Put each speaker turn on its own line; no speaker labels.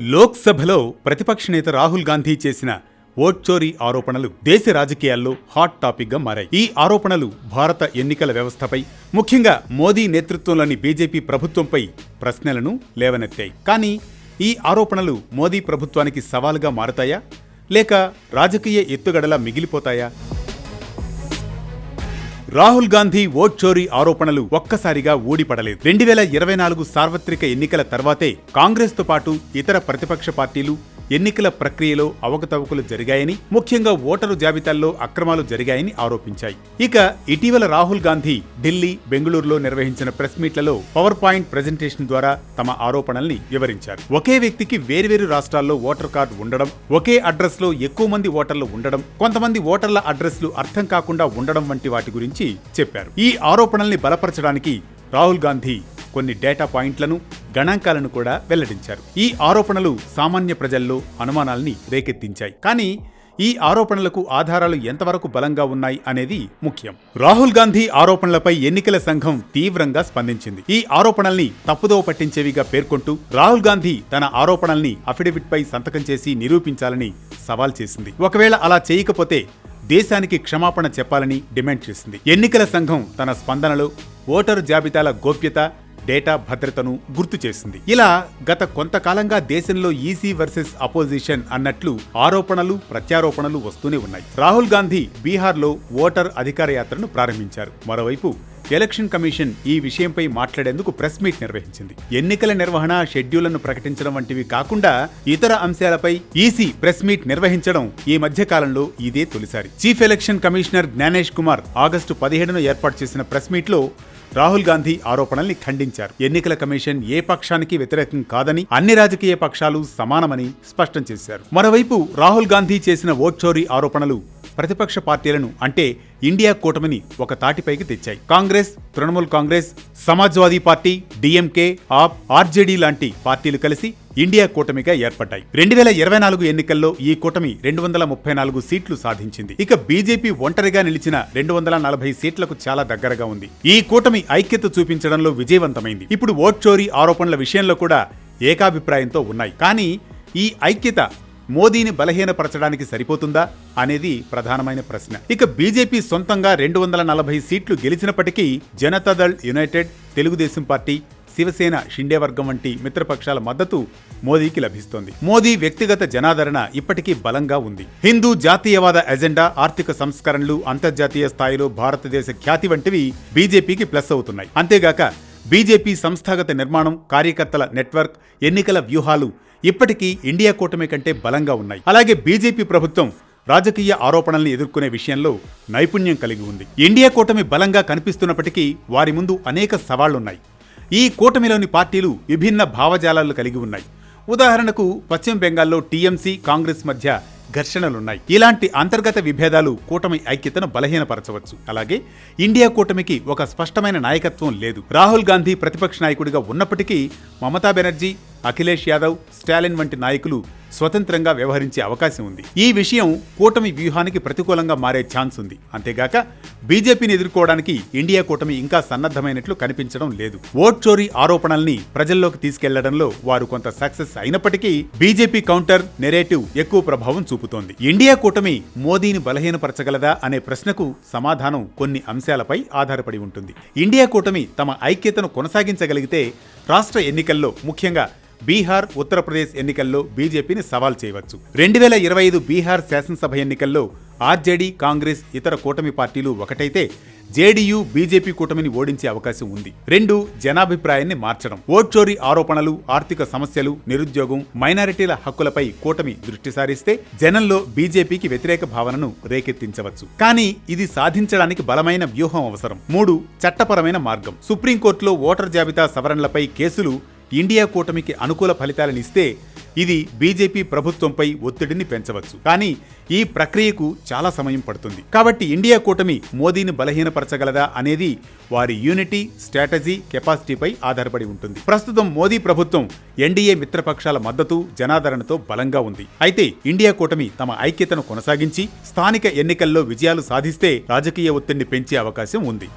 లోక్సభలో ప్రతిపక్ష నేత రాహుల్ గాంధీ చేసిన ఓట్ చోరీ ఆరోపణలు దేశ రాజకీయాల్లో హాట్ టాపిక్గా మారాయి. ఈ ఆరోపణలు భారత ఎన్నికల వ్యవస్థపై ముఖ్యంగా మోదీ నేతృత్వంలోని బీజేపీ ప్రభుత్వంపై ప్రశ్నలను లేవనెత్తాయి. కానీ ఈ ఆరోపణలు మోదీ ప్రభుత్వానికి సవాలుగా మారతాయా? లేక రాజకీయ ఎత్తుగడలా మిగిలిపోతాయా? రాహుల్ గాంధీ ఓట్ చోరీ ఆరోపణలు ఒక్కసారిగా ఊడిపడలేదు. రెండు వేల ఇరవై నాలుగు సార్వత్రిక ఎన్నికల తర్వాతే కాంగ్రెస్తో పాటు ఇతర ప్రతిపక్ష పార్టీలు ఎన్నికల ప్రక్రియలో అవకతవకలు జరిగాయని ముఖ్యంగా ఓటరు జాబితాల్లో అక్రమాలు జరిగాయని ఆరోపించాయి. ఇక ఇటీవల రాహుల్ గాంధీ ఢిల్లీ బెంగళూరులో నిర్వహించిన ప్రెస్ మీట్లలో పవర్ పాయింట్ ప్రెజెంటేషన్ ద్వారా తమ ఆరోపణల్ని వివరించారు. ఒకే వ్యక్తికి వేర్వేరు రాష్ట్రాల్లో ఓటర్ కార్డు ఉండడం ఒకే అడ్రస్లో ఎక్కువ మంది ఓటర్లు ఉండడం కొంతమంది ఓటర్ల అడ్రస్లు అర్థం కాకుండా ఉండడం వంటి వాటి గురించి చెప్పారు. ఈ ఆరోపణల్ని బలపరచడానికి రాహుల్ గాంధీ కొన్ని డేటా పాయింట్లను గణాంకాలను కూడా వెల్లడించారు. ఈ ఆరోపణలు సామాన్య ప్రజల్లో అనుమానాల్ని రేకెత్తించాయి. కానీ ఈ ఆరోపణలకు ఆధారాలు ఎంతవరకు బలంగా ఉన్నాయి అనేది ముఖ్యం. రాహుల్ గాంధీ ఆరోపణలపై ఎన్నికల సంఘం తీవ్రంగా స్పందించింది. ఈ ఆరోపణల్ని తప్పుదోవ పట్టించేవిగా పేర్కొంటూ రాహుల్ గాంధీ తన ఆరోపణల్ని అఫిడవిట్ పై సంతకం చేసి నిరూపించాలని సవాల్ చేసింది. ఒకవేళ అలా చేయకపోతే దేశానికి క్షమాపణ చెప్పాలని డిమాండ్ చేసింది. ఎన్నికల సంఘం తన స్పందనలో ఓటరు జాబితాల గోప్యత డేటా భద్రతను గుర్తు చేసింది. ఇలా గత కొంతకాలంగా దేశంలో ఈసీ వర్సెస్ అపోజిషన్ అన్నట్లు ఆరోపణలు ప్రత్యారోపణలు వస్తూనే ఉన్నాయి. రాహుల్ గాంధీ బీహార్లో ఓటర్ అధికార యాత్రను ప్రారంభించారు. మరోవైపు ఎలక్షన్ కమిషన్ ఈ విషయంపై మాట్లాడేందుకు ప్రెస్ మీట్ నిర్వహించింది. ఎన్నికల నిర్వహణ షెడ్యూళ్ళను ప్రకటించడం వంటివి కాకుండా ఇతర అంశాలపై ఈసీ ప్రెస్ మీట్ నిర్వహించడం ఈ మధ్య కాలంలో ఇదే తొలిసారి. Chief election commissioner Gyanesh Kumar August పదిహేడున ఏర్పాటు చేసిన ప్రెస్ మీట్లో రాహుల్ గాంధీ ఆరోపణల్ని ఖండించారు. ఎన్నికల కమిషన్ ఏ పక్షానికి వ్యతిరేకం కాదని అన్ని రాజకీయ పక్షాలు సమానమని స్పష్టం చేశారు. మరోవైపు రాహుల్ గాంధీ చేసిన ఓట్ చోరీ ఆరోపణలు ప్రతిపక్ష పార్టీలను అంటే ఇండియా కూటమిని ఒక తాటిపైకి తెచ్చాయి. Congress Trinamool Congress Samajwadi party DMK AAP RJD లాంటి పార్టీలు కలిసి ఇండియా కూటమిగా ఏర్పడ్డాయి. రెండు వేల ఇరవై నాలుగు ఎన్నికల్లో ఈ కూటమి రెండు వందల ముప్పై నాలుగు సీట్లు సాధించింది. ఇక బీజేపీ ఒంటరిగా నిలిచిన రెండు వందల నలభై సీట్లకు చాలా దగ్గరగా ఉంది. ఈ కూటమి ఐక్యత చూపించడంలో విజయవంతమైంది. ఇప్పుడు ఓట్ చోరీ ఆరోపణల విషయంలో కూడా ఏకాభిప్రాయంతో ఉన్నాయి. కానీ ఈ ఐక్యత మోదీని బలహీనపరచడానికి సరిపోతుందా అనేది ప్రధానమైన ప్రశ్న. ఇక బీజేపీ సొంతంగా రెండు వందల నలభై సీట్లు గెలిచినప్పటికీ జనతాదళ్ యునైటెడ్ తెలుగుదేశం పార్టీ శివసేన షిండే వర్గం వంటి మిత్రపక్షాల మద్దతు మోదీకి లభిస్తోంది. మోదీ వ్యక్తిగత జనాదరణ ఇప్పటికీ బలంగా ఉంది. హిందూ జాతీయవాద ఎజెండా ఆర్థిక సంస్కరణలు అంతర్జాతీయ స్థాయిలో భారతదేశ ఖ్యాతి వంటివి బీజేపీకి ప్లస్ అవుతున్నాయి. అంతేగాక బీజేపీ సంస్థాగత నిర్మాణం కార్యకర్తల నెట్వర్క్ ఎన్నికల వ్యూహాలు ఇప్పటికీ ఇండియా కూటమి కంటే బలంగా ఉన్నాయి. అలాగే బీజేపీ ప్రభుత్వం రాజకీయ ఆరోపణల్ని ఎదుర్కొనే విషయంలో నైపుణ్యం కలిగి ఉంది. ఇండియా కూటమి బలంగా కనిపిస్తున్నప్పటికీ వారి ముందు అనేక సవాళ్ళున్నాయి. ఈ కూటమిలోని పార్టీలు విభిన్న భావజాలాలు కలిగి ఉన్నాయి. ఉదాహరణకు పశ్చిమ బెంగాల్లో టీఎంసీ కాంగ్రెస్ మధ్య ఘర్షణలున్నాయి. ఇలాంటి అంతర్గత విభేదాలు కూటమి ఐక్యతను బలహీనపరచవచ్చు. అలాగే ఇండియా కూటమికి ఒక స్పష్టమైన నాయకత్వం లేదు. రాహుల్ గాంధీ ప్రతిపక్ష నాయకుడిగా ఉన్నప్పటికీ మమతా బెనర్జీ అఖిలేష్ యాదవ్ స్టాలిన్ వంటి నాయకులు స్వతంత్రంగా వ్యవహరించే అవకాశం ఉంది. ఈ విషయం కూటమి వ్యూహానికి ప్రతికూలంగా మారే ఛాన్స్ ఉంది. అంతేగాక బీజేపీని ఎదుర్కోవడానికి ఇండియా కూటమి ఇంకా సన్నద్ధమైనట్లు కనిపించడం లేదు. ఓట్ చోరీ ఆరోపణల్ని ప్రజల్లోకి తీసుకెళ్ళడంలో వారు కొంత సక్సెస్ అయినప్పటికీ బీజేపీ కౌంటర్ నెరేటివ్ ఎక్కువ ప్రభావం చూపుతోంది. ఇండియా కూటమి మోదీని బలహీనపరచగలదా అనే ప్రశ్నకు సమాధానం కొన్ని అంశాలపై ఆధారపడి ఉంటుంది. ఇండియా కూటమి తమ ఐక్యతను కొనసాగించగలిగితే రాష్ట్ర ఎన్నికల్లో ముఖ్యంగా బీహార్ ఉత్తరప్రదేశ్ ఎన్నికల్లో బీజేపీని సవాల్ చేయవచ్చు. రెండు వేల ఇరవై ఐదు బీహార్ శాసనసభ ఎన్నికల్లో ఆర్జేడీ కాంగ్రెస్ ఇతర కూటమి పార్టీలు ఒకటైతే జేడీయూ బీజేపీ కూటమిని ఓడించే అవకాశం ఉంది. రెండు జనాభిప్రాయాన్ని మార్చడం. ఓట్ చోరీ ఆరోపణలు ఆర్థిక సమస్యలు నిరుద్యోగం మైనారిటీల హక్కులపై కూటమి దృష్టి సారిస్తే జనంలో బీజేపీకి వ్యతిరేక భావనను రేకెత్తించవచ్చు. కానీ ఇది సాధించడానికి బలమైన వ్యూహం అవసరం. మూడు చట్టపరమైన మార్గం. సుప్రీంకోర్టులో ఓటర్ జాబితా సవరణలపై కేసులు ఇండియా కూటమికి అనుకూల ఫలితాలనిస్తే ఇది బీజేపీ ప్రభుత్వంపై ఒత్తిడిని పెంచవచ్చు. కానీ ఈ ప్రక్రియకు చాలా సమయం పడుతుంది. కాబట్టి ఇండియా కూటమి మోదీని బలహీనపరచగలదా అనేది వారి యూనిటీ స్ట్రాటజీ కెపాసిటీపై ఆధారపడి ఉంటుంది. ప్రస్తుతం మోదీ ప్రభుత్వం ఎన్డీఏ మిత్రపక్షాల మద్దతు జనాదరణతో బలంగా ఉంది. అయితే ఇండియా కూటమి తమ ఐక్యతను కొనసాగించి స్థానిక ఎన్నికల్లో విజయాలు సాధిస్తే రాజకీయ ఒత్తిడిని పెంచే అవకాశం ఉంది.